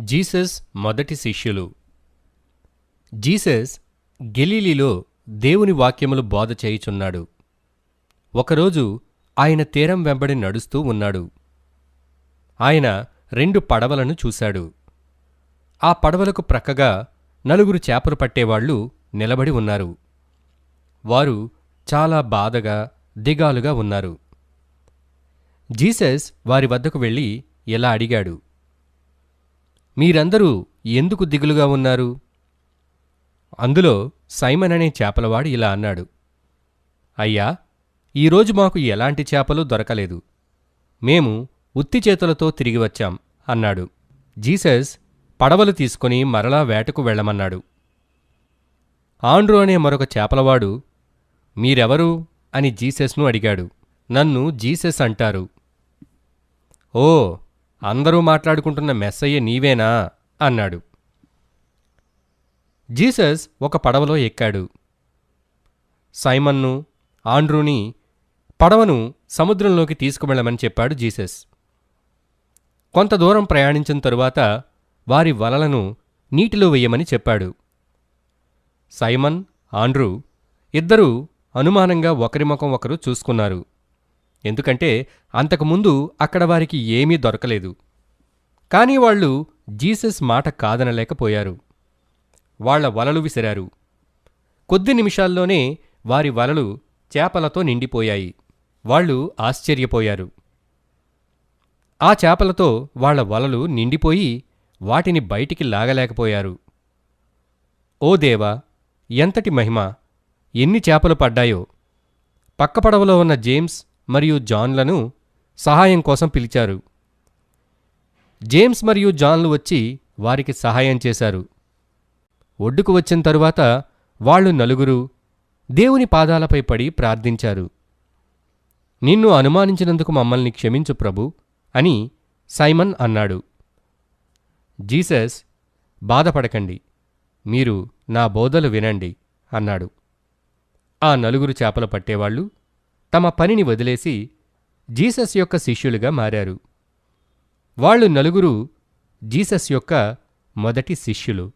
Jesus మొదటి శిష్యులు. Jesus గెలీలీలో దేవుని వాక్యములు బోధ చేయుచున్నాడు. ఒకరోజు ఆయన తీరం వెంబడి నడుస్తూ ఉన్నాడు. ఆయన రెండు పడవలను చూశాడు. ఆ పడవలకు ప్రక్కగా నలుగురు చేపలు పట్టేవాళ్ళు నిలబడి ఉన్నారు. వారు చాలా బాధగా దిగాలుగా ఉన్నారు. జీసస్ వారి వద్దకు వెళ్ళి ఇలా అడిగాడు మీరందరూ ఎందుకు దిగులుగా ఉన్నారు? అందులో సైమన్ అనే చేపలవాడు ఇలా అన్నాడు. అయ్యా ఈరోజు మాకు ఎలాంటి చేపలు దొరకలేదు. మేము ఉత్తి చేతులతో తిరిగి వచ్చాం అన్నాడు. జీసస్ పడవలు తీసుకుని మరలా వేటకు వెళ్ళమన్నాడు. ఆండ్రూ అనే మరొక చేపలవాడు మీరెవరు? అని జీసస్ను అడిగాడు. నన్ను జీసస్ అంటారు. ఓ అందరూ మాట్లాడుకుంటున్న మెస్సయ్య నీవేనా? అన్నాడు. జీసస్ ఒక పడవలో ఎక్కాడు. సైమన్ను ఆండ్రూని పడవను సముద్రంలోకి తీసుకువెళ్ళమని చెప్పాడు జీసస్. కొంత దూరం ప్రయాణించిన తరువాత వారి వలలను నీటిలో వెయ్యమని చెప్పాడు. సైమన్ ఆండ్రూ ఇద్దరూ అనుమానంగా ఒకరి ముఖం ఒకరు చూసుకున్నారు. ఎందుకంటే అంతకుముందు అక్కడ వారికి ఏమీ దొరకలేదు. కానీ వాళ్ళు జీసస్ మాట కాదనలేకపోయారు. వాళ్ళ వలలు విసిరారు. కొద్ది నిమిషాల్లోనే వారి వలలు చేపలతో నిండిపోయాయి. వాళ్ళు ఆశ్చర్యపోయారు. ఆ చేపలతో వాళ్ళ వలలు నిండిపోయి వాటిని బయటికి లాగలేకపోయారు. ఓ దేవా ఎంతటి మహిమ! ఎన్ని చేపలు పడ్డాయో! పక్కపడవలో ఉన్న జేమ్స్ మరియు జాన్లను సహాయం కోసం పిలిచారు. జేమ్స్ మరియు జాన్లు వచ్చి వారికి సహాయం చేశారు. ఒడ్డుకు వచ్చిన తరువాత వాళ్ళు నలుగురు దేవుని పాదాలపై పడి ప్రార్థించారు. నిన్ను అనుమానించినందుకు మమ్మల్ని క్షమించు ప్రభు అని సైమన్ అన్నాడు. జీసస్ బాధపడకండి. మీరు నా బోధలు వినండి అన్నాడు. ఆ నలుగురు చేపలు పట్టేవాళ్ళు తమ పనిని వదిలేసి జీసస్ యొక్క శిష్యులుగా మారారు. వాళ్ళు నలుగురు జీసస్ యొక్క మొదటి శిష్యులు.